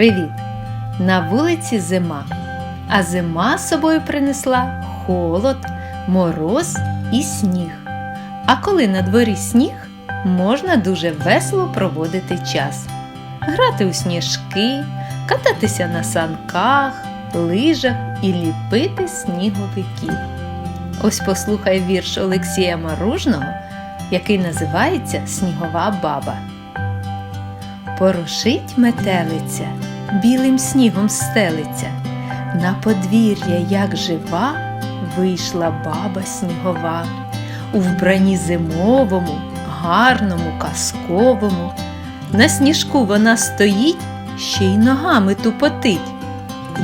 Привіт! На вулиці зима, а зима собою принесла холод, мороз і сніг. А коли на дворі сніг, можна дуже весело проводити час, грати у сніжки, кататися на санках, лижах і ліпити сніговиків. Ось послухай вірш Олексія Маружного, який називається Снігова баба. Порошить метелиця, білим снігом стелиться. На подвір'я, як жива, вийшла баба снігова. У вбранні зимовому, гарному, казковому. На сніжку вона стоїть, ще й ногами тупотить.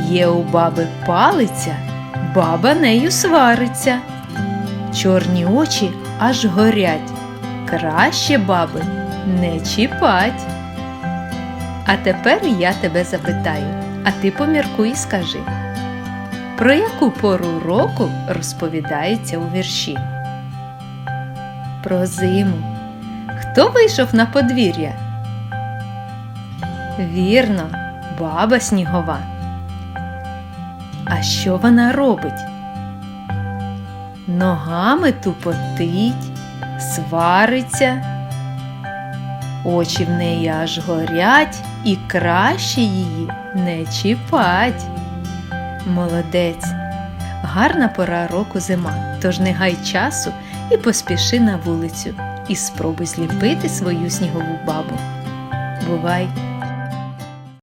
Є у баби палиця, баба нею свариться. Чорні очі аж горять. Краще баби не чіпать. А тепер я тебе запитаю, а ти поміркуй і скажи, про яку пору року розповідається у вірші? Про зиму. Хто вийшов на подвір'я? Вірно, баба снігова. А що вона робить? Ногами тупотить, свариться. Очі в неї аж горять, і краще її не чіпать. Молодець, гарна пора року зима, тож не гай часу і поспіши на вулицю, і спробуй зліпити свою снігову бабу. Бувай!